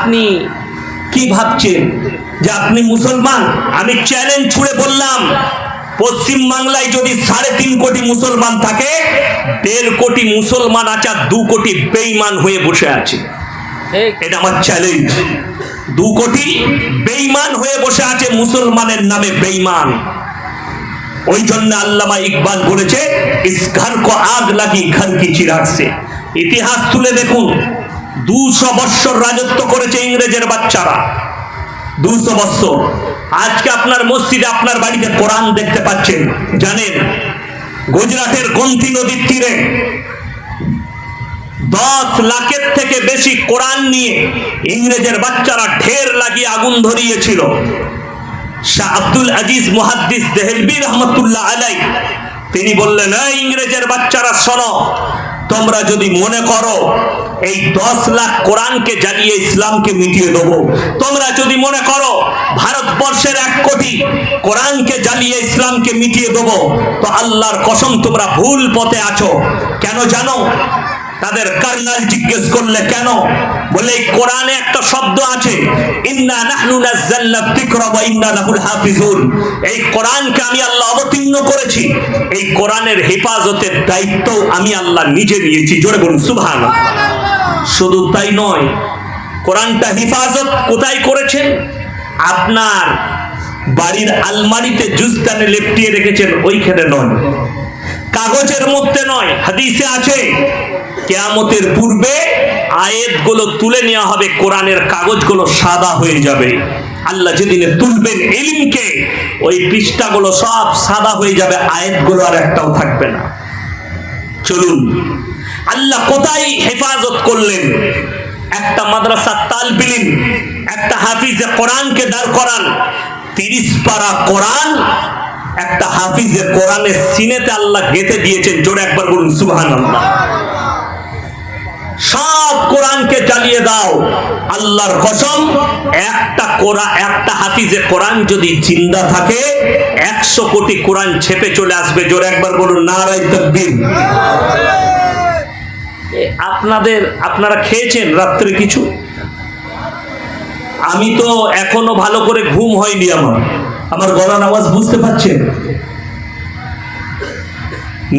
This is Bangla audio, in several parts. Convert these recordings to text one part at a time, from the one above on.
আপনি? কি ভাবছেন? যে আপনি মুসলমান? আমি চ্যালেঞ্জ ছুড়ে বললাম। পশ্চিম বাংলায় যদি সাড়ে তিন কোটি মুসলমান থাকে দেড় কোটি মুসলমান আছে দু কোটি বেইমান হয়ে বসে আছে। এটা আমার চ্যালেঞ্জ দু কোটি বেইমান হয়ে বসে আছে মুসলমানের নামে বেইমান ওই জন্য আল্লামা ইকবাল বলেছে ইস ঘর কো আগ লাগি ঘর কি চিরাগ সে? ইতিহাস তুলে দেখুন। দুশো বৎসর রাজত্ব করেছে ইংরেজের বাচ্চারা। দুশো বৎসর। আজকে আপনার মসজিদে আপনার বাড়িতে কোরআন দেখতে পাচ্ছেন। জানেন, গুজরাটের গন্তি নদীর তীরে দশ লাখের থেকে বেশি কোরআন নিয়ে ইংরেজের বাচ্চারা ঢের লাগিয়ে আগুন ধরিয়েছিল। শাহ আব্দুল আজিজ মুহাদ্দিস দেহলবি রহমতুল্লাহ আলাই তিনি বললেন ইংরেজের বাচ্চারা শোনো তোমরা যদি মনে করো, এই দশ লাখ কোরআনকে জ্বালিয়ে ইসলামকে মিটিয়ে দেবো, তোমরা যদি মনে করো, ভারতবর্ষের এক কোটি কোরআনকে জ্বালিয়ে ইসলামকে মিটিয়ে দেবো, তো আল্লাহর কসম তোমরা ভুল পথে আছো। কেন জানো? তাদের কার্নাল জিজ্ঞেস করলে, কেন? বলে, এই কোরআনে একটা শব্দ আছে, ইন্না নাহনু নাযালনা যিকরা ওয়া ইন্না লাহুল হাফিজুন। এই কোরআনকে আমি আল্লাহ অবতীর্ণ করেছি। এই কোরআনের হেফাজতের দায়িত্ব আমি আল্লাহ নিজে নিয়েছি। জোরে বলুন, সুবহানাল্লাহ। শুধু তাই নয়, কোরআনটা হেফাজত কোথায় করেছেন? আপনার বাড়ির আলমারিতে জুস্তানে লেপটিয়ে রেখেছেন, ওইখানে নয়। কাগজের মধ্যে নয়, হাদিসে আছে। কেয়ামতের পূর্বে আয়াতগুলো তুলে নেওয়া হবে, কোরআনের কাগজগুলো সাদা হয়ে যাবে। আল্লাহ যেদিনে তুলবেন এলিমকে ওই পৃষ্ঠাগুলো সব সাদা হয়ে যাবে, আয়াতগুলো আর একটাও থাকবে না। চলুন, আল্লাহ কোথায় হেফাজত করলেন? একটা মাদ্রাসা তালবিলিন, একটা হাফিজে কোরআনকে দাঁড় করান। তিরিশ পারা কোরআন একটা হাফিজে কোরআনের সিনেতে আল্লাহ গেঁথে দিয়েছেন, জোরে একবার বলুন সুবহান সব কোরআনকে চালিয়ে দাও, আল্লাহর কসম, একটা কোরআন একটা হাফিজে কোরআন যদি জিন্দা থাকে, একশো কোটি কোরআন ছেপে চলে আসবে, জোরে একবার বলুন নারাই তকবীর। আপনাদের, আপনারা খেয়েছেন রাত্রে কিছু? আমি তো এখনও ভালো করে ঘুম হয়নি আমার। আমার গলার আওয়াজ বুঝতে পারছেন?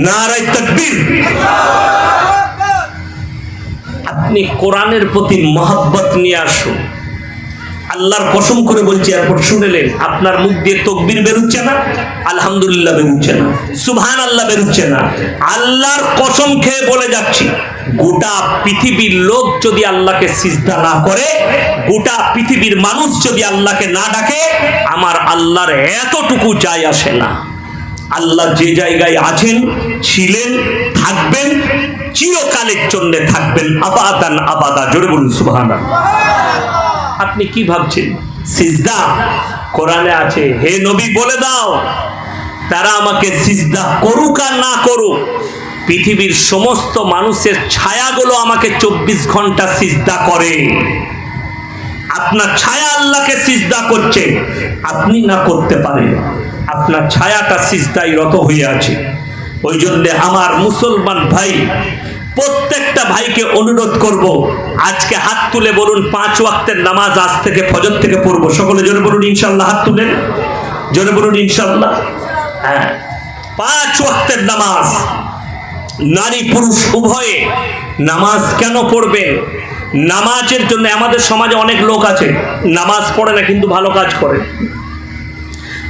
নারায় আপনি কোরআনের প্রতি মহাব্বত নিয়ে আসুন। আল্লাহর কসম করে বলছি, এরপর শুনেলেন আপনার মুখ দিয়ে তকবির বেরোচ্ছে না? আলহামদুলিল্লাহ বেরোচ্ছে না। সুবহান আল্লাহ বেরোচ্ছে না। আল্লাহর কসম খেয়ে বলে যাচ্ছি, গোটা পৃথিবীর লোক যদি আল্লাহকে সিজদা না করে, গোটা পৃথিবীর মানুষ যদি আল্লাহকে না ডাকে, আমার আল্লাহর এতটুকু যায় আসে না। আল্লাহ যে জায়গায় আছেন, ছিলেন, থাকবেন, চিরকালের জন্য থাকবেন, আবাদান আবাদা। জোরে বলুন, সুবহানাল্লাহ। আপনি কি ভাবছেন? সিজদা? কোরআনে আছে, হে নবী, বলে দাও, তারা আমাকে সিজদা করুক আর না করুক। পৃথিবীর সমস্ত মানুষের ছায়াগুলো আমাকে চব্বিশ ঘণ্টা সিজদা করে। আপনার ছায়া আল্লাহকে সিজদা করছে, আপনি না করতে পারেন। আপনার ছায়াটা সিজদাই রত হয়ে আছে। ওই জন্য আমার মুসলমান ভাই প্রত্যেকটা ভাইকে অনুরোধ করব, আজকে হাত তুলে বলুন পাঁচ ওয়াক্তের নামাজ আজ থেকে ফজর থেকে পড়ব। সকলে জোরে বলুন, ইনশাল্লাহ হাত তুলেন। জোরে বলুন, ইনশাল্লাহ। হ্যাঁ পাঁচ ওয়াক্তের নামাজ। নারী পুরুষ উভয়ে নামাজ কেন পড়বেন নামাজের জন্য আমাদের সমাজে অনেক লোক আছে, নামাজ পড়ে না কিন্তু ভালো কাজ করে।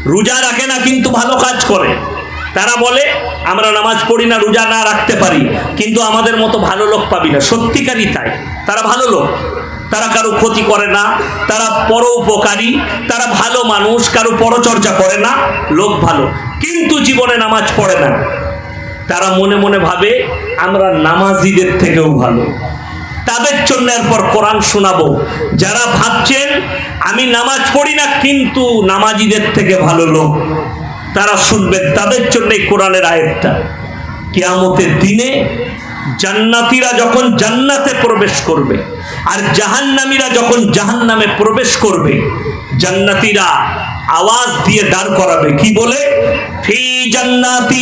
রোজা রাখে না কিন্তু ভালো কাজ করে। তারা বলে, আমরা নামাজ পড়ি না, রোজা না রাখতে পারি। কিন্তু আমাদের মতো ভালো লোক পাবি না। সত্যিকারই তাই। তারা ভালো লোক। তারা কারও ক্ষতি করে না। তারা পরোপকারী তারা ভালো মানুষ, কারও পরচর্চা করে না। লোক ভালো। কিন্তু জীবনে নামাজ পড়ে না। তারা মনে মনে ভাবে, আমরা নামাজিদের থেকেও ভালো। তাদের জন্য এরপর কোরআন শোনাবো। যারা ভাবছেন, আমি নামাজ পড়ি না, কিন্তু নামাজিদের থেকে ভালো লোক। তারা শুনবেন তাদের জন্য এই কোরআনের আয়াতটা। কিয়ামতের দিনে জান্নাতীরা যখন জান্নাতে প্রবেশ করবে, আর জাহান্নামীরা যখন জাহান্নামে প্রবেশ করবে, জান্নাতীরা আওয়াজ দিয়ে দাঁড় করাবে। কি বলে? ফি ফি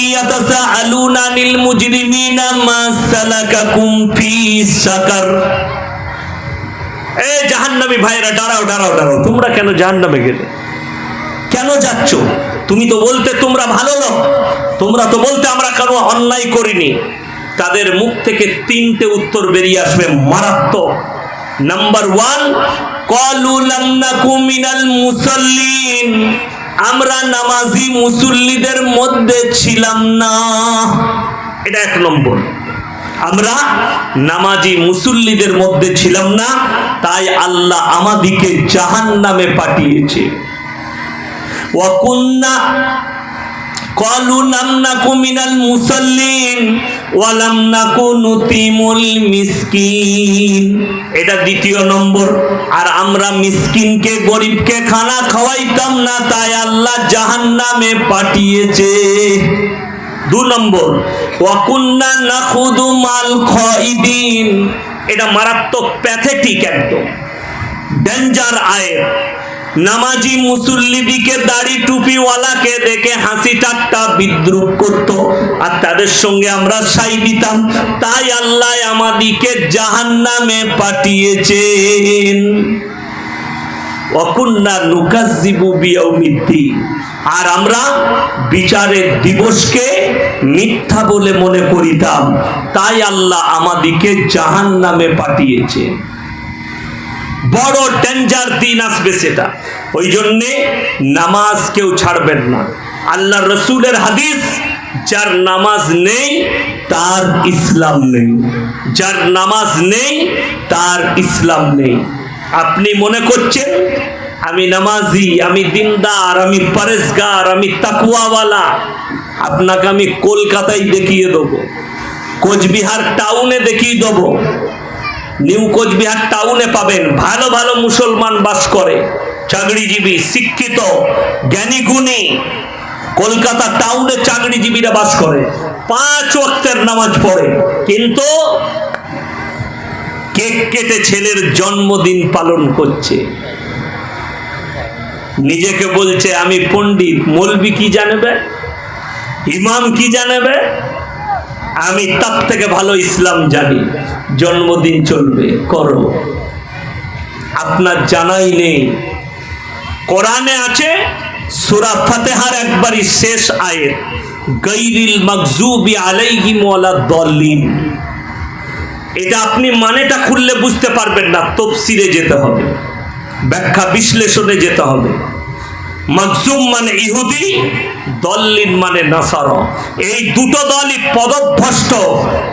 এ জাহান্নামী ভাইরা দাঁড়াও দাঁড়াও দাঁড়াও, তোমরা কেন জাহান্নামে গেলে? কেন যাচ্ছ? তুমি তো বলতে তোমরা ভালো লোক। তোমরা তো বলতে আমরা কোনো অন্যায় করিনি। তাদের মুখ থেকে তিনটে উত্তর বেরিয়ে আসবে, মারাত্মক। নাম্বার ওয়ান আমরা নামাজি মুসল্লিদের মধ্যে ছিলাম না। এটা এক নম্বর। আমরা নামাজি মুসল্লিদের মধ্যে ছিলাম না, তাই আল্লাহ আমাদিকে জাহান নামে পাঠিয়েছে। ওয়াকুন্না লাম নাকু মিনাল মুসাল্লিন ওয়া লাম নাকু নুতিমুল মিসকিন। এটা দ্বিতীয় নম্বর। আর আমরা মিসকিনকে, গরিবকে খানা খাওয়াইতাম না, তাই আল্লাহ জাহান্নামে পাঠিয়েছে। দু নম্বর। ওয়াকুন্না নাখুদু মাল খাইদিন। এটা মারাত্মক প্যাথেটিক একদম। ডেঞ্জার আয়ের। নামাজি মুসল্লিদিকে দাড়ি টুপিওয়ালাকে দেখে হাসি ঠাট্টা বিদ্রুপ করত। আর তাদের সঙ্গে আমরা সাই দিতাম। তাই আল্লাহ আমাদিকে জাহান্নামে পাঠিয়েছেন। অকুন্না নুকাজিবু আর আমরা বিচারের দিবসকে মিথ্যা বলে মনে করিতাম। তাই আল্লাহ আমাদিকে জাহান্নামে পাঠিয়েছেন। বড় ডেঞ্জার দিন আসবে সেটা। ওই জন্যে নামাজ কেউ ছাড়বেন না। আল্লাহ রসুলের হাদিস, যার নামাজ নেই, তার ইসলাম নেই। যার নামাজ নেই, তার ইসলাম নেই। আপনি মনে করছেন, আমি নামাজি, আমি দিনদার, আমি পরেশগার, আমি তাকুয়াওয়ালা আপনাকে আমি কলকাতায় দেখিয়ে দেবো, কোচবিহার টাউনে দেখিয়ে দেবো। নিউ কোচবিহার টাউনে পাবেন ভালো ভালো মুসলমান বাস করে। চাকরিজীবী, শিক্ষিত, জ্ঞানী গুণী। কলকাতা টাউনে চাকরিজীবীরা বাস করে। পাঁচ ওয়াক্তের নামাজ পড়ে। কিন্তু কেক কেটে ছেলের জন্মদিন পালন করছে। নিজেকে বলছে, আমি পণ্ডিত, মলবি কি জানবে? ইমাম কি জানবে? আমি তার থেকে ভালো ইসলাম জানি। জন্মদিন চলবে, করো। আপনার জানাই নেই। কোরআনে আছে, সুরা ফাতেহার একবারই শেষ আয়ের গৈরিল মকজুবি আলাইহিম ওয়ালা দল্লিন এটা আপনি মানেটা খুললে বুঝতে পারবেন না তফসিরে যেতে হবে, ব্যাখ্যা বিশ্লেষণে যেতে হবে। মকজুম মানে ইহুদি, দল্লিন মানে নাসার। এই দুটো দলই পদভ্রষ্ট,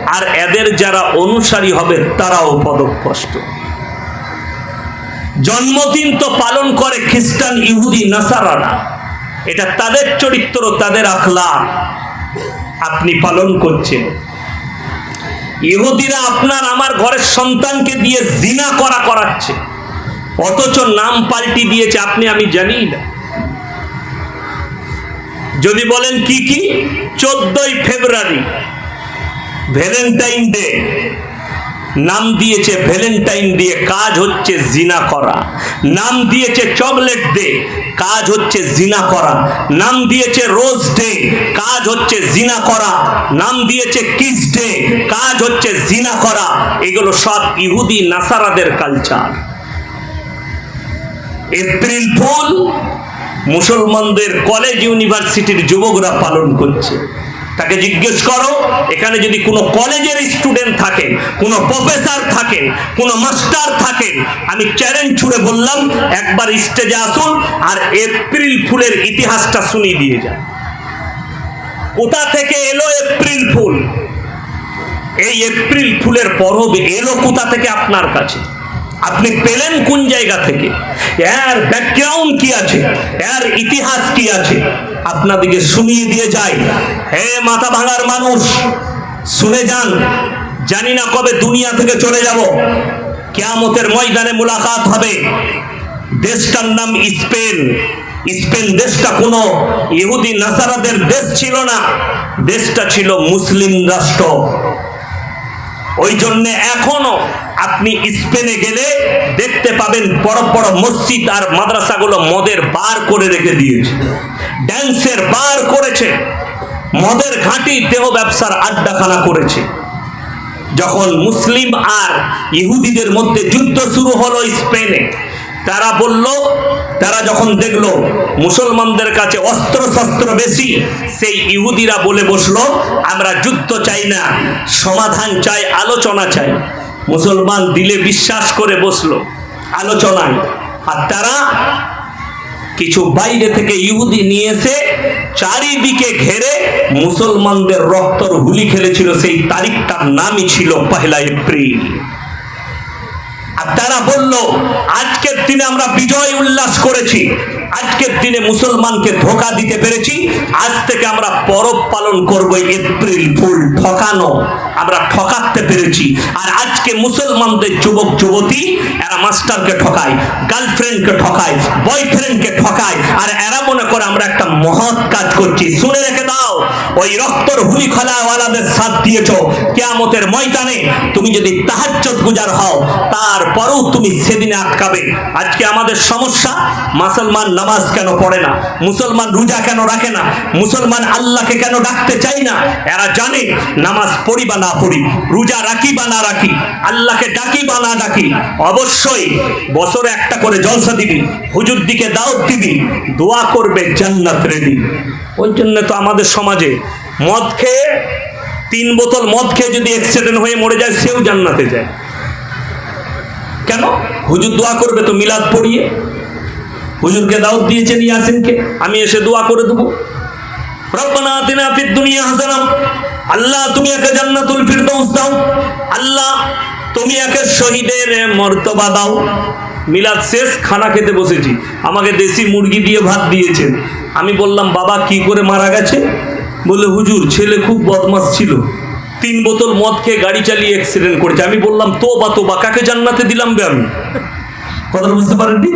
আর এদের যারা অনুসারী হবে, তারাও পদভ্রষ্ট। জন্মদিন তো পালন করে খ্রিস্টান, ইহুদি, নাসারারা। এটা তাদের চরিত্র, তাদের আখলা আপনি পালন করছেন। ইহুদিরা আপনার, আমার ঘরের সন্তানকে দিয়ে জিনা করা করাচ্ছে। অথচ নাম পাল্টি দিয়েছে, আপনি, আমি জানি না। যদি বলেন কি কি? চোদ্দই ফেব্রুয়ারি, ভ্যালেন্টাইন ডে। নাম দিয়েছে ভ্যালেন্টাইন দিয়ে কাজ হচ্ছে জিনা করা। নাম দিয়েছে চকলেট ডে, কাজ হচ্ছে জিনা করা। নাম দিয়েছে রোজ ডে, কাজ হচ্ছে জিনা করা। নাম দিয়েছে কিস ডে, কাজ হচ্ছে জিনা করা। এগুলো সব ইহুদি নাসারাদের কালচার। এপ্রিল ফুল মুসলমানদের কলেজ ইউনিভার্সিটির যুবকরা পালন করছে। তাকে জিজ্ঞেস করো, এখানে যদি কোনো কলেজের স্টুডেন্ট থাকেন, কোনো প্রফেসর থাকেন, কোনো মাস্টার থাকেন, আমি চ্যালেঞ্জ ছুড়ে বললাম, একবার স্টেজে আসুন আর এপ্রিল ফুলের ইতিহাসটা শুনিয়ে দিয়ে যান। কোথা থেকে এলো এপ্রিল ফুল? এই এপ্রিল ফুলের পরব এলো কোথা থেকে? আপনার কাছে। আপনি পেলেন কোন জায়গা থেকে? এর ব্যাকগ্রাউন্ড কি আছে? এর ইতিহাস কি আছে? আপনাদেরকে শুনিয়ে দিয়ে যায় হে মাথা ভাঙার মানুষ, শুনে যান। জানি না কবে দুনিয়া থেকে চলে যাব। কেয়ামতের ময়দানে মুলাকাত হবে। দেশটার নাম স্পেন। স্পেন দেশটা কোনো ইহুদি নাসারাদের দেশ ছিল না। দেশটা ছিল মুসলিম রাষ্ট্র। ওই জন্য এখনও আপনি স্পেনে গেলে দেখতে পাবেন বড় বড় মসজিদ আর মাদ্রাসাগুলো মদের বার করে রেখে দিয়েছে। ড্যান্সের বার করেছে। মদের ঘাঁটি দেহ ব্যবসার আড্ডাখানা করেছে। যখন মুসলিম আর ইহুদিদের মধ্যে যুদ্ধ শুরু হলো স্পেনে, তারা বলল, তারা যখন দেখল মুসলমানদের কাছে অস্ত্র শস্ত্র বেশি, সেই ইহুদিরা বলে বসল, আমরা যুদ্ধ চাই না, সমাধান চাই, আলোচনা চাই। মুসলমান দিলে বিশ্বাস করে বসল, আলোচনায়। আর তারা কিছু বাইরে থেকে ইহুদি নিয়ে এসে চারিদিকে ঘেরে মুসলমানদের রক্তর হুলি খেলেছিল, সেই তারিখটার নামই ছিল পহেলা এপ্রিল। আর তারা বলল, আজকের দিনে আমরা বিজয় উল্লাস করেছি, আজকের দিনে মুসলমানকে ধোকা দিতে পেরেছি, আজ থেকে আমরা পরব পালন করব এপ্রিল ফুল ঠকানো, আমরা ঠকাতে পেরেছি। আর আজকে মুসলমানদের যুবক, যুবতী, এরা মাস্টারকে ঠকায়, গার্লফ্রেন্ডকে ঠকায়, বয়ফ্রেন্ডকে ঠকায়, আর এরা মনে করে আমরা একটা মহৎ কাজ করছি। শুনে রেখে দাও, ওই রক্তর হুলি খোলাওয়ালাদের সাথ দিয়েছ। কেয়ামতের ময়দানে তুমি যদি তাহাজ্জত গুজার হও, তারপরেও তুমি সেদিনে আটকাবে। আজকে আমাদের সমস্যা, মুসলমান নামাজ কেন পড়ে না? মুসলমান রোজা কেন রাখে না? মুসলমান আল্লাহকে কেন ডাকতে চাই না? এরা জানে, নামাজ পড়ি বা না পড়ি, রোজা রাখি বা না রাখি। আল্লাহকে ডাকি বা না ডাকি, অবশ্যই বছরে একটা করে জলসা দিবি, হুজুর দিকে দাওয়াত দিবি, দোয়া করবে জান্নাত রেডি। ওই জন্য তো আমাদের সমাজে মদ খেয়ে, তিন বোতল মদ খেয়ে যদি অ্যাক্সিডেন্ট হয়ে মরে যায়, সেও জান্নাতে যায়। কেন? হুজুর দোয়া করবে তো মিলাদ পড়িয়ে। হুজুরকে দাওয়াত দিয়েছেন ইয়াসিনকে আমি এসে দোয়া করে দেবো। আল্লাহ, তুমি একে জান্নাতুল ফিরদৌস দাও। আল্লাহ তুমি একে শহীদের মর্তবা দাও। মিলাদ শেষ, খানা খেতে বসেছি। আমাকে দেশি মুরগি দিয়ে ভাত দিয়েছেন। আমি বললাম, বাবা, কি করে মারা গেছে? বললে, হুজুর, ছেলে খুব বদমাস ছিল। তিন বোতল মদ খেয়ে গাড়ি চালিয়ে অ্যাক্সিডেন্ট করেছে। আমি বললাম তো বা তো বা কাকে জান্নাতে দিলাম বে আমি? কথাটা বুঝতে পারেননি?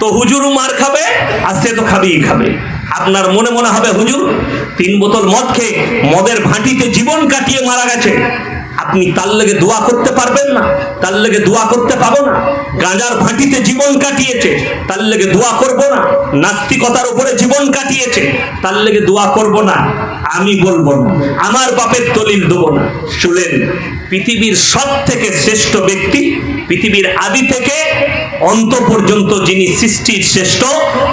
তো হুজুরও মার খাবে, আর সে তো খাবেই খাবে। আপনার মনে মনে হবে, হুজুর, তিন বোতল মদ খেয়ে মদের ভাঁটিতে জীবন কাটিয়ে মারা গেছে। আপনি তার লেগে দোয়া করতে পারবেন না, তার লেগে দোয়া করতে পাবো না। গাঁজার ভাঁটিতে জীবন কাটিয়েছে, তার লেগে দোয়া করব না। নাস্তিকতার উপরে জীবন কাটিয়েছে, তার লেগে দোয়া করব না। আমি বলব না, আমার বাপের দলিল দেব না। শুনেন, পৃথিবীর সব থেকে শ্রেষ্ঠ ব্যক্তি পৃথিবীর আদি থেকে অন্ত পর্যন্ত যিনি সৃষ্টির শ্রেষ্ঠ,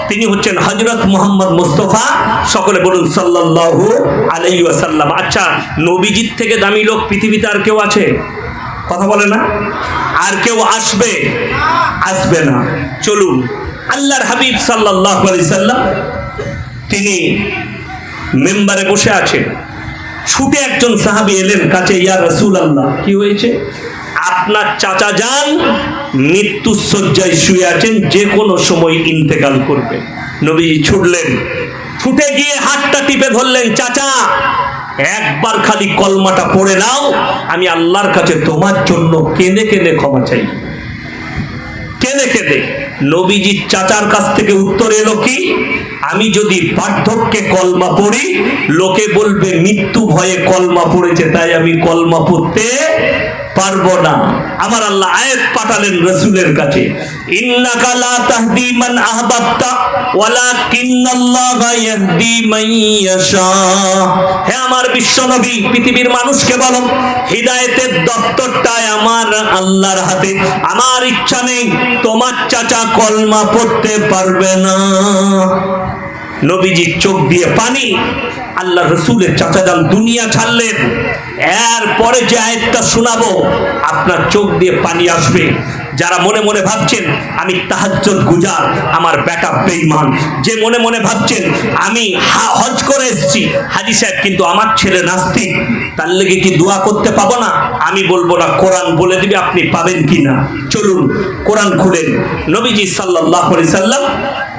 তিনি হচ্ছেন হজরত মোহাম্মদ মুস্তফা। সকলে বলুন, সাল্লাল্লাহু আলাইহি ওয়াসাল্লাম। আচ্ছা নবীজির থেকে দামি লোক পৃথিবীতে আর কেউ আছে? কথা বলে না? আর কেউ আসবে? আসবে না। চলুন, আল্লাহর হাবিব সাল্লাল্লাহু আলাইহি সাল্লাম তিনি মেম্বারে বসে আছেন। ছুটে একজন সাহাবী এলেন কাছে ইয়া রসুল আল্লাহ কি হয়েছে? আপনার চাচা যান মৃত্যু শয্যায় শুয়ে আছেন যে কোনো সময় ইন্তেকাল করবে নবীজি ছুটলেন ছুটে গিয়ে হাতটা টিপে ধরলেন চাচা একবার খালি কলমাটা পড়ে নাও আমি আল্লাহর কাছে তোমার জন্য কেঁদে কেঁদে ক্ষমা চাই। কেঁদে কেঁদে নবীজির চাচার কাছ থেকে উত্তর এলো কি? আমি যদি বার্ধক্যে কলমা পড়ি, লোকে বলবে, মৃত্যু ভয়ে কলমা পড়েছে, তাই আমি কলমা পড়তে পারব না। আমার আল্লাহ আয়াত পাঠালেন রসুলের কাছে। পৃথিবীর মানুষকে বলো, হিদায়েতের দপ্তরটায় আমার আল্লাহর হাতে, আমার ইচ্ছা নেই, তোমার চাচা কলমা পড়তে পারবে না। নবীজির চোখ দিয়ে পানি আল্লাহ রসুলের চাচা যান দুনিয়া ছাড়লেন এরপরে যে আয়াতটা শোনাবো, আপনার চোখ দিয়ে পানি আসবে। যারা মনে মনে ভাবছেন, আমি তাহাজ্জত গুজার, আমার বেটা বেঈমান। যে মনে মনে ভাবছেন, আমি হজ করে এসেছি। হাজি সাহেব কিন্তু আমার ছেলে নাস্তিক, তার লেগে কি দোয়া করতে পাবো না? আমি বলব না, কোরআন বলে দিবে, আপনি পাবেন কি না? চলুন, কোরআন খুলেন। নবীজি সাল্লাহ সাল্লাম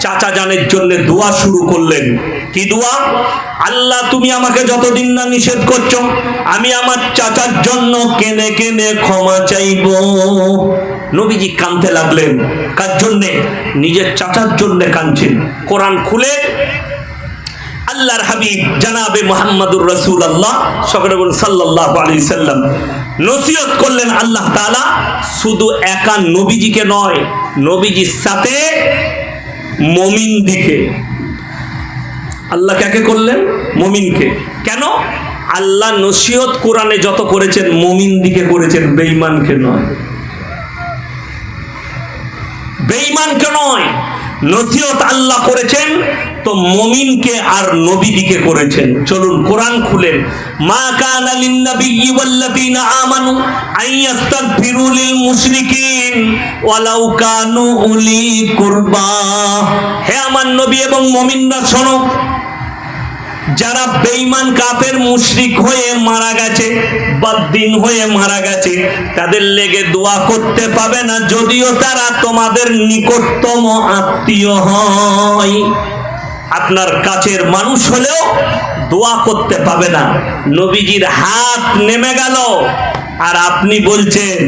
চাচা জানের জন্য দোয়া শুরু করলেন। কি দোয়া? আল্লাহ, তুমি আমাকে যতদিন না নিষেধ করছ, আমি আমার চাচার জন্য কেনে কেনে ক্ষমা চাইব। নবীজি কাঁদতে লাগলেন। কার জন্যে? নিজের চাচার জন্যে কাঁদছেন। কোরআন খুলে আল্লাহর হাবিব জানাবে মোহাম্মদুর রসুল আল্লাহ সকলে বলুন সাল্লাহ আলী সাল্লাম। নসিহত করলেন আল্লাহ তাআলা, শুধু একা নবীজিকে নয়, নবীজির সাথে মমিন দিকে আল্লাহ কাকে করলেন? মমিনকে। কেন? আল্লাহ নসিহত কোরআনে যত করেছেন, মমিন দিকে করেছেন, বেঈমানকে নয়। বেঈমানকে নয়, নসিহত আল্লাহ করেছেন, তো মমিনকে আর নবীদিকে করেছেন। চলুন, কোরআন খুলেন। মা কানা লিন নাবিয়্যি ওয়াল্লাযীনা আমানু আন ইস্তাগফিরু লিল মুশরিকিন ওয়ালাউ কানু উলি কুরবা। হে আমার নবী এবং মুমিনরা শোনো যারা বেঈমান কাফের মুশরিক হয়ে মারা গেছে, বাদ্দিন হয়ে মারা গেছে, তাদের লেগে দোয়া করতে পাবে না, যদিও তারা তোমাদের নিকটতম আত্মীয় হয়। আপনার কাছের মানুষ হলেও দোয়া করতে পাবে না। নবীজির হাত নেমে গেল, আর আপনি বলছেন,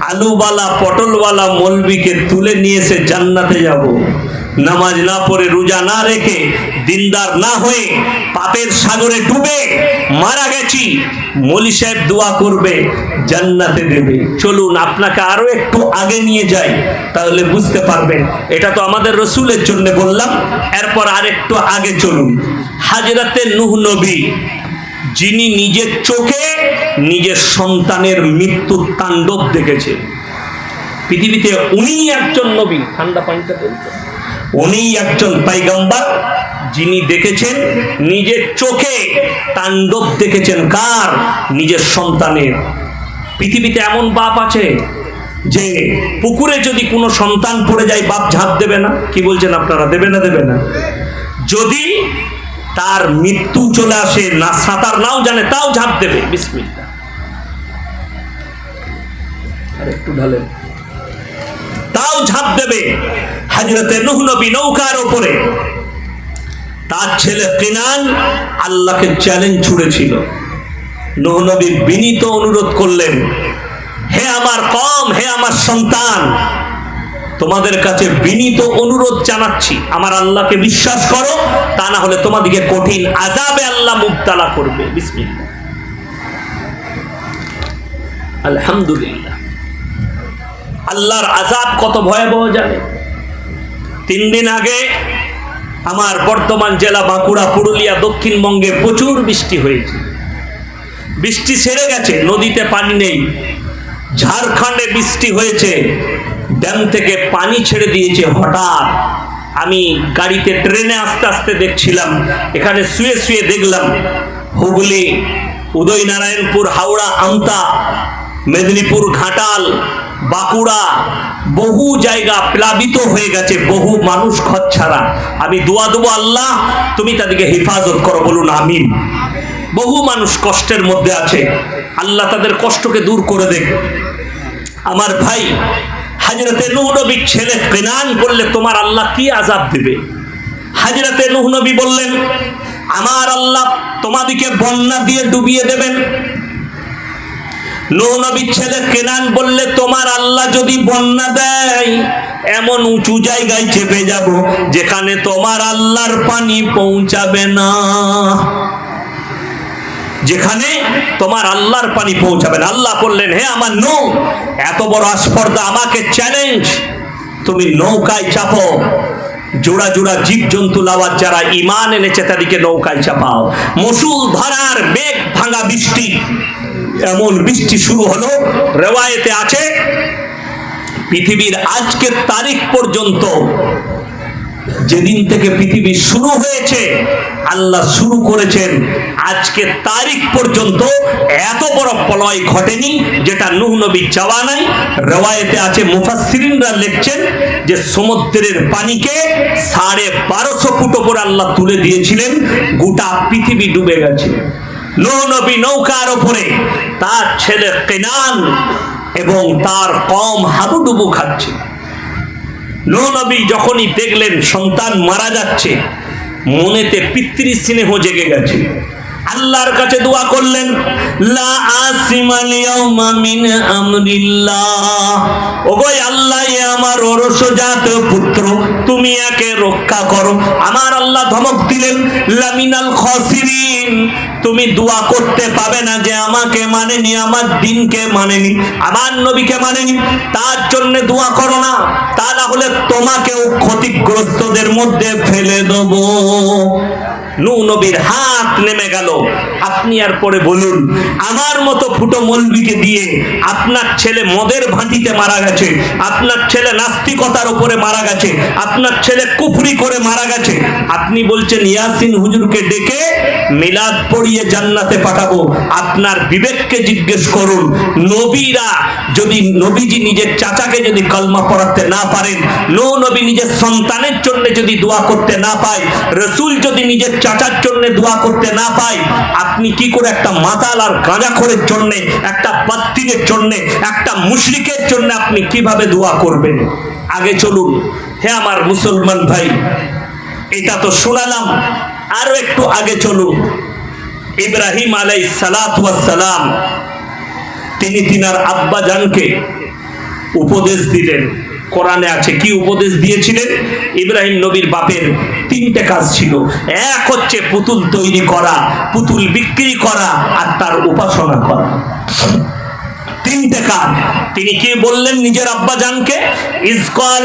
আলুওয়ালা, পটলওয়ালা মলবিকে তুলে নিয়েছে জান্নাতে যাব। নামাজ না পড়ে রোজা না রেখে দিনদার না হয়ে পাপের সাগরে ডুবে মারা গেছি। মলি সাহেব দোয়া করবে, জান্নাতে দেবে। চলুন, আপনাকে আরও একটু আগে নিয়ে যাই, তাহলে বুঝতে পারবেন। এটা তো আমাদের রসুলের জন্য বললাম, এরপর আরেকটু আগে চলুন। হাজরাতে নুহ নবী, যিনি নিজের চোখে নিজের সন্তানের মৃত্যুর তাণ্ডব দেখেছে। পৃথিবীতে উনি একজন নবী। ঠান্ডা পানিটা বলতো উনি একজন পাইগাম্বার যিনি দেখেছেন নিজের চোখে তাণ্ডব দেখেছেন কার? নিজের সন্তানের। পৃথিবীতে এমন বাপ আছে যে পুকুরে যদি কোনো সন্তান পড়ে যায়, বাপ ঝাঁপ দেবে না। কি বলছেন আপনারা? দেবে না দেবে না। যদি তার মৃত্যু চলে আসে, না সাঁতার নাও জানে, তাও ঝাঁপ দেবে। বিসমিল্লা আর একটু তাও ঝাঁপ দেবে। হাজরতে নুহ নবী নৌকার ওপরে। তার ছেলে কিনান আল্লাহকে চ্যালেঞ্জ ছুড়েছিল। নুহ নবী বিনীত অনুরোধ করলেন, হে আমার কম, হে আমার সন্তান, তোমাদের কাছে বিনীত অনুরোধ জানাচ্ছি। আমার আল্লাহকে বিশ্বাস করো, তা না হলে তোমাদেরকে কঠিন আজাবে আল্লাহ মুক্তালা করবে। আলহামদুলিল্লাহ। আল্লাহর আজাব কত ভয়াবহ জানে? তিন দিন আগে আমার বর্তমান জেলা বাঁকুড়া, পুরুলিয়া, দক্ষিণবঙ্গে প্রচুর বৃষ্টি হয়েছে। বৃষ্টি সেরে গেছে, নদীতে পানি নেই। ঝাড়খণ্ডে বৃষ্টি হয়েছে, ড্যাম থেকে পানি ছেড়ে দিয়েছে হঠাৎ। আমি গাড়িতে ট্রেনে আস্তে আস্তে দেখছিলাম, এখানে শুয়ে শুয়ে দেখলাম হুগলি, উদয়নারায়ণপুর, হাওড়া, আমতা, মেদিনীপুর, ঘাটাল, বাঁকুড়া বহু জায়গা প্লাবিত হয়ে গেছে, বহু মানুষ ঘর ছাড়া। আমি দোয়া দেবো আল্লাহ, তুমি তাদেরকে হেফাজত করো, বলুন আমিন। বহু মানুষ কষ্টের মধ্যে আছে, আল্লাহ তাদের কষ্টকে দূর করে দেখ। আমার ভাই, হাজরতে নুহ নবীর ছেলে কেনান করলে তোমার আল্লাহ কি আজাব দেবে? হাজরতে নুহ নবী বললেন, আমার আল্লাহ তোমাদিকে বন্যা দিয়ে ডুবিয়ে দেবেন নবীর ছেলে কেনান বললে তোমার আল্লাহ যদি বন্যা দেয়, এমন উঁচু জায়গায় চেপে যাব যেখানে তোমার আল্লাহর পানি পৌঁছাবে না। যেখানে তোমার আল্লাহর পানি পৌঁছাবে না। আল্লাহ বললেন, হে আমার নৌ, এত বড় আস্পর্ধা, আমাকে চ্যালেঞ্জ তুমি নৌকায় চাপো। জোড়া জোড়া জীব জন্তু লাওয়ার যারা ইমান এনেছে, তাদেরকে নৌকায় চাপাও। মসুল ধরার মেঘ ভাঙা বৃষ্টি। এমন বৃষ্টি শুরু হলো, রেওয়ায়েতে আছে। পৃথিবীর আজকের তারিখ পর্যন্ত যেদিন থেকে পৃথিবী শুরু হয়েছে, আল্লাহ শুরু করেছেন আজকে তারিখ পর্যন্ত এত বড় প্রলয় ঘটেনি যেটা নুহ নবীর চাওয়া নাই। রেওয়ায়েতে আছে মুফাসসিরিনরা লিখছেন যে সমুদ্রের পানিকে সাড়ে বারোশো ফুট ওপরে আল্লাহ তুলে দিয়েছিলেন, গোটা পৃথিবী ডুবে গেছে। নবী নৌকার ওপরে তার ছেলে কেনান এবং তার কম হাবুডুবু খাচ্ছে। নবী যখনই দেখলেন সন্তান মারা যাচ্ছে, মনেতে পিতৃ স্নেহ জেগে গেছে। আল্লাহর কাছে দোয়া করলেন, লা আসিমাল ইয়াউমা মিন আমরিল্লাহ। ওগো আল্লাহ আমার ওরসজাত পুত্র, তুমি একে রক্ষা করো। আমার আল্লাহ ধমক দিলেন, লামিনাল খসিরিন, তুমি দোয়া করতে পাবে না যে আমাকে মানেনি, আমার দিনকে মানেনি, আমার নবীকে মানেনি। তার জন্য দোয়া করো না, তা না হলে তোমাকেও ক্ষতিগ্রস্তদের মধ্যে ফেলে দেবো। নূ নবীর হাত নেমে গেল। আপনি আর পরে বলুন, আমার মতো ফুটো মলবিকে দিয়ে আপনার ছেলে মদের ভাঁটিতে মারা গেছে, আপনার ছেলে নাস্তিকতার উপরে মারা গেছে, আপনার ছেলে কুফরি করে মারা গেছে। আপনি বলছেন, ইয়াসিন হুজুরকে ডেকে মিলাদ পড়িয়ে জান্নাতে পাঠাবো। আপনার বিবেককে জিজ্ঞেস করুন, নবীরা যদি, নবীজি নিজের চাচাকে যদি কলমা পড়াতে না পারেন নো নবী নিজের সন্তানের জন্য যদি দোয়া করতে না পায়, রসুল যদি নিজের চাচার জন্য দোয়া করতে না পাই, আপনি কি করে একটা মাতাল আর গাঁজাখোরের জন্য, একটা বাত্তিনের জন্য, একটা মুশরিকের জন্য আপনি কীভাবে দোয়া করবেন? আগে চলুন। হে আমার মুসলমান ভাই, এটা তো শোনালাম, আরও একটু আগে চলুন। ইব্রাহিম আলাই সালাম, তিনি তিনার আব্বা জানকে উপদেশ দিলেন। কোরআনে আছে, কি উপদেশ দিয়েছিলেন? ইব্রাহিম নবীর বাপের তিনটে কাজ ছিল। এক হচ্ছে পুতুল তৈরি করা, পুতুল বিক্রি করা আর তার উপাসনা করা। তিনটে কাজ। তিনি কি বললেন নিজের আব্বা জানকে?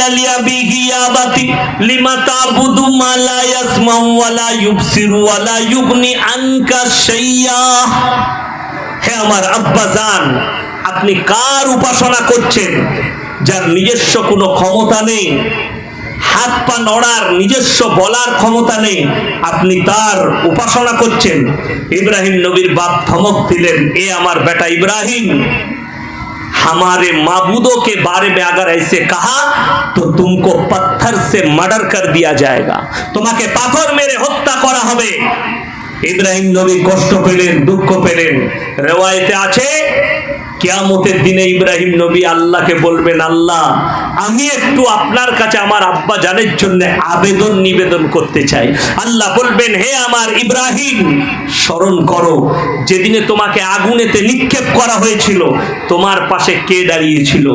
আলিয়া বিহি আবাতি লিমা তাবুদু মা লা ইয়াসমাউ ওয়া লা ইউবসিরু ওয়া হে আমার আব্বা জান, আপনি কার উপাসনা করছেন? যার নিজস্ব কোনো ক্ষমতা নেই হাত পা নড়ার নিজস্ব বলার ক্ষমতা নেই আপনি তার উপাসনা করছেন ইব্রাহিম নবীর বাপ ধমক দিলেন এ আমার বেটা ইব্রাহিম हमारे माबूदों के बारे में अगर ऐसे कहा तो तुमको पत्थर से मर्डर कर दिया जाएगा তোমাকে পাথর মেরে হত্যা করা হবে ইব্রাহিম নবী কষ্ট পেলেন দুঃখ পেলেন রেওয়ায়েতে আছে কিয়ামতের দিনে ইব্রাহিম নবী আল্লাহকে বলবেন, আল্লাহ, আমি একটু আপনার কাছে আমার আব্বা জানের জন্য আবেদন নিবেদন করতে চাই। আল্লাহ বলবেন, হে আমার ইব্রাহিম, স্মরণ করো, যেদিনে তোমাকে আগুনেতে নিক্ষেপ করা হয়েছিল, তোমার পাশে কে দাঁড়িয়েছিল?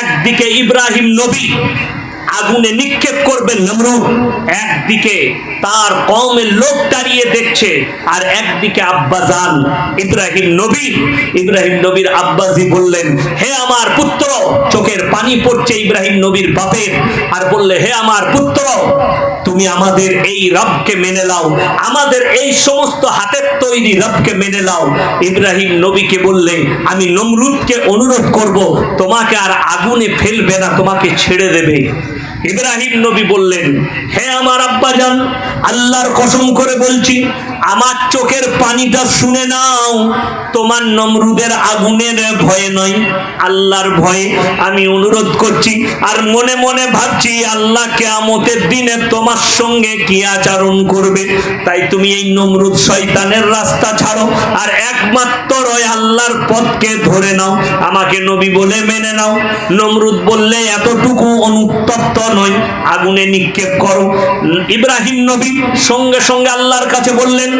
একদিকে ইব্রাহিম নবী আগুনে নিক্ষেপ করবেন নমরুদ। একদিকে তার কওমের লোক দাঁড়িয়ে দেখছে, আর একদিকে আব্বাজান, ইব্রাহিম নবী। ইব্রাহিম নবীর আব্বাজি বললেন, হে আমার পুত্র, চোখের পানি পড়ছে ইব্রাহিম নবীর বাপের। আর বললে, হে আমার পুত্র, তুমি আমাদের এই রবকে মেনে লাও আমাদের এই সমস্ত হাতের তৈরি রবকে মেনে লাও ইব্রাহিম নবীকে বললে, আমি নমরুদকে অনুরোধ করব, তোমাকে আর আগুনে ফেলবে না, তোমাকে ছেড়ে দেবে। ইব্রাহিম নবী বললেন হে আমার আব্বাজান আল্লাহর কসম করে বলছি আমার চোখের পানিটা শুনে নাও। তোমার নমরুদের আগুনের ভয়ে নয়, আল্লাহর ভয়ে। আমি অনুরোধ করছি আর মনে মনে ভাবছি, আল্লাহ কেয়ামতের দিনে তোমার সঙ্গে কি আচরণ করবে? তাই তুমি এই নমরুদ শয়তানের রাস্তা ছাড়ো আর একমাত্র ওই আল্লাহর পথকে ধরে নাও। আমাকে নবী বলে মেনে নাও। নমরুদ বললে, এতটুকু অনুতপ্ত নয়, আগুনে নিক্ষেপ করো। ইব্রাহিম নবী সঙ্গে সঙ্গে আল্লাহর কাছে বললেন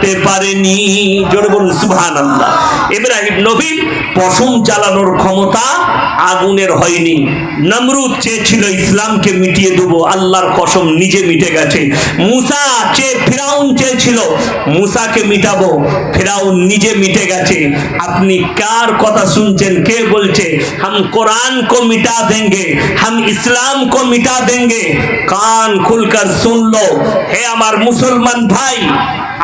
করতে পারেনি। জোরে বলুন সুহান আল্লাহ ইব্রাহিম নবীন পশম চালানোর ক্ষমতা আগুনের হয়নি। নমরুদ চেয়েছিল ইসলামকে মিটিয়ে দেবো, আল্লাহর কসম নিজে মিটে গেছে। মুসা চেয়ে, ফেরাউন চেয়েছিল, মুসাকে মিটাবো, ফেরাউন নিজে মিটে গেছে। আপনি কার কথা শুনছেন? কে বলছে? হাম কোরআন কো মিটা দেঙ্গে, হাম ইসলাম কো মিটা দেঙ্গে। কান খুলকার শুনলো, হে আমার মুসলমান ভাই,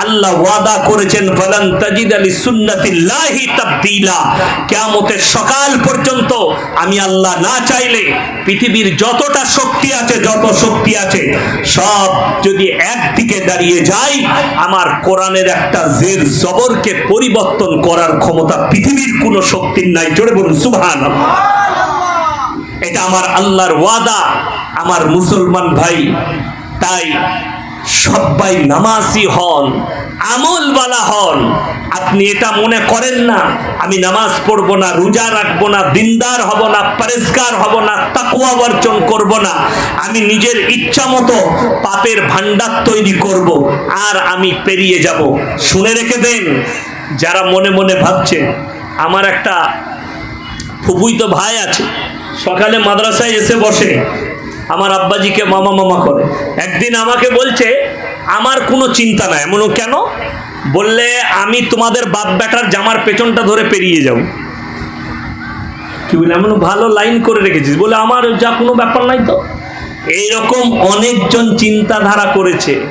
আল্লাহ ওয়াদা করেছেন, ফলান তাজিদ আলী সুন্নাতিল্লাহি তাবদিলা। কিয়ামতের সকাল পর্যন্ত আমি আল্লাহ না চাইলে পৃথিবীর যতটা শক্তি আছে, যত শক্তি আছে, সব যদি এক একদিকে দাঁড়িয়ে যায়, আমার কোরআনের একটা জের জবরকে পরিবর্তন করার ক্ষমতা পৃথিবীর কোনো শক্তির নাই। জোরে বলুন, সুবহানাল্লাহ। এটা আমার আল্লাহর ওয়াদা, আমার মুসলমান ভাই, তাই সবাই নামাজি হন, আমলওয়ালা হন। আপনি এটা মনে করেন না, আমি নামাজ পড়ব না, রোজা রাখব না, দিনদার হব না, পরিষ্কার হব না তাকুয়া বর্জন করব না। আমি নিজের ইচ্ছা মতো পাপের ভান্ডার তৈরি করব, আর আমি পেরিয়ে যাব। শুনে রেখে দেন, যারা মনে মনে ভাবছে, আমার একটা ফুপুই তো ভাই আছে, সকালে মাদ্রাসায় এসে বসে আমার আব্বাজিকে মামা মামা করে। একদিন আমাকে বলছে, আমার কোনো চিন্তা নাই। এমন কেন? বললে, আমি তোমাদের বাপ বেটার জামার পেছনটা ধরে পেরিয়ে যাব। কি বলে, এমন ভালো লাইন করে রেখেছিস। বলে, আমার যা কোনো ব্যাপার নাই তো। এইরকম অনেকজন চিন্তাধারা করেছে।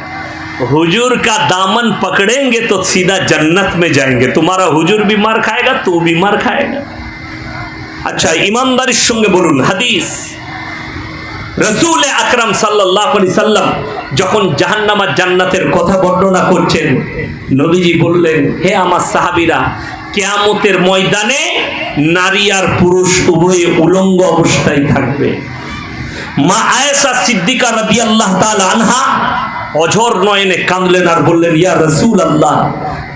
হুজুর কা দামন পকড়েঙ্গে তো সিধা জন্নত মে যায়গে তোমারা হুজুর বিমার খায়গা, তো বিমার খায়গা। আচ্ছা ইমানদারির সঙ্গে বলুন, হাদিস। রসুল আকরাম সাল্লাহ আলি সাল্লাম যখন জাহান্নামার জান্নাতের কথা বর্ণনা করছেন, নবীজি বললেন, হে আমার সাহাবিরা, কেয়ামতের ময়দানে নারী আর পুরুষ উভয়ে উলঙ্গ অবস্থায় থাকবে। মা আয়েশা সিদ্দিকা রাদি আল্লাহ আনহা অঝর নয়নে কাঁদলেন আর বললেন, ইয়া রসুল আল্লাহ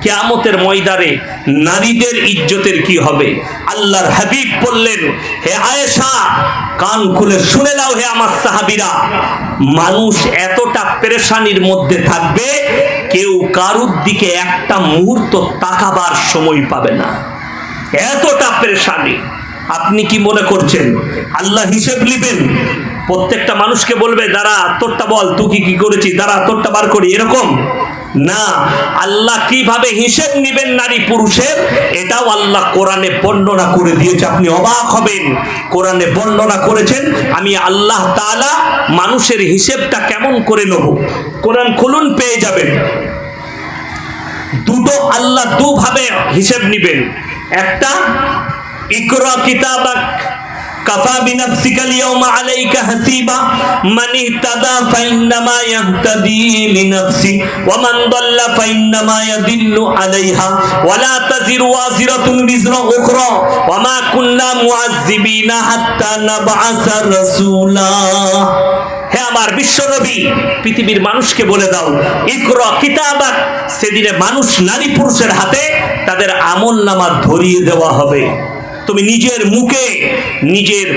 কেয়ামতের ময়দানে নারীদের ইজ্জতের কি হবে? আল্লাহর হাবিব বললেন, হে আয়েশা, কান খুলে শুনে নাও হে আমার সাহাবিরা। মানুষ এতটা পেরেশানির মধ্যে থাকবে, কেউ কারুর দিকে একটা মুহূর্ত তাকাবার সময় পাবে না। এতটা পেরেশানি। আপনি কি মনে করছেন? আল্লাহ হিসেব নিবেন। প্রত্যেকটা মানুষকে বলবে, দাঁড়া, তোরটা বল, তুই কি কি করেছিস? দাঁড়া, তোরটা বার করি। এরকম? না। আল্লাহ কীভাবে হিসেব নিবেন নারী পুরুষের, এটাও আল্লাহ কোরআনে বর্ণনা করে দিয়েছে। আপনি অবাক হবেন। কোরআনে বর্ণনা করেছেন, আমি আল্লাহ তাআলা মানুষের হিসেবটা কেমন করে নেব? কোরআন খুলুন, পেয়ে যাবেন। দুটো আল্লাহ দুভাবে হিসেব নিবেন। একটা, ইকরা কিতাবাক আলাইকা আমার বিশ্বনবী, পৃথিবীর মানুষকে বলে দাও, ইকরা কিতাবাক, সেদিনে মানুষ নারী পুরুষের হাতে তাদের আমল নামা ধরিয়ে দেওয়া হবে। তুমি নিজের মুখে নিজের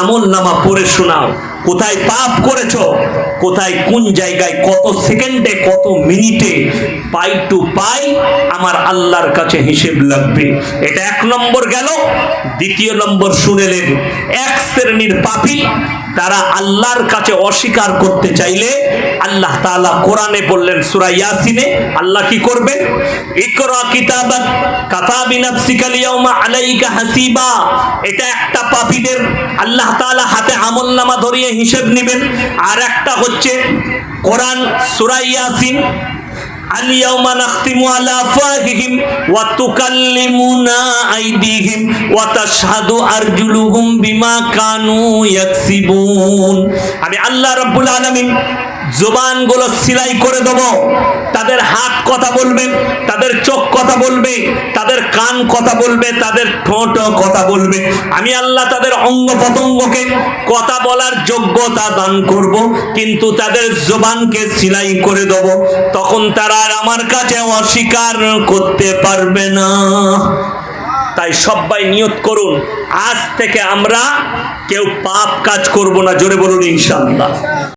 আমল নামা পড়ে শোনাও। কোথায় পাপ করেছ, কোথায় কোন জায়গায়, কত সেকেন্ডে, কত মিনিটে, পাই টু পাই আমার আল্লাহর কাছে হিসেব লাগবে। এটা এক নম্বর গেল, দ্বিতীয় নম্বর শুনেলেন এক শ্রেণির পাপি তারা আল্লাহর কাছে অস্বীকার করতে চাইলে আল্লাহ তাআলা কোরআনে বললেন, সূরা ইয়াসিনে, আল্লাহ কি করবে? ইকরা আলাইকা হাসিবা। এটা একটা আল্লাহ তাআলা হাতে ধরিয়ে হিসেব নেবেন। আর একটা হচ্ছে কোরআন, সূরা ইয়াসিন আলিয়াউমা নাখতিমু আলা আফওয়াহিহিম ওয়া তুকাল্লিমুনা আইদিহিম ওয়া তাশহাদু আরজুলুহুম বিমা কানু ইয়াকসিবুন। আমি আল্লাহ রাব্বুল আলামিন জবানগুলো সিলাই করে দেব। তাদের হাত কথা বলবে, তাদের চোখ কথা বলবে, তাদের কান কথা বলবে, তাদের ঠোঁট কথা বলবে। আমি আল্লাহ তাদের অঙ্গ প্রত্যঙ্গকে কথা বলার যোগ্যতা দান করব, কিন্তু তাদের জোবানকে সিলাই করে দেব। তখন তারা আর আমার কাছে অস্বীকার করতে পারবে না। তাই সবাই নিয়ত করুন, আজ থেকে আমরা কেউ পাপ কাজ করব না, জোরে বলুন ইনশাআল্লাহ।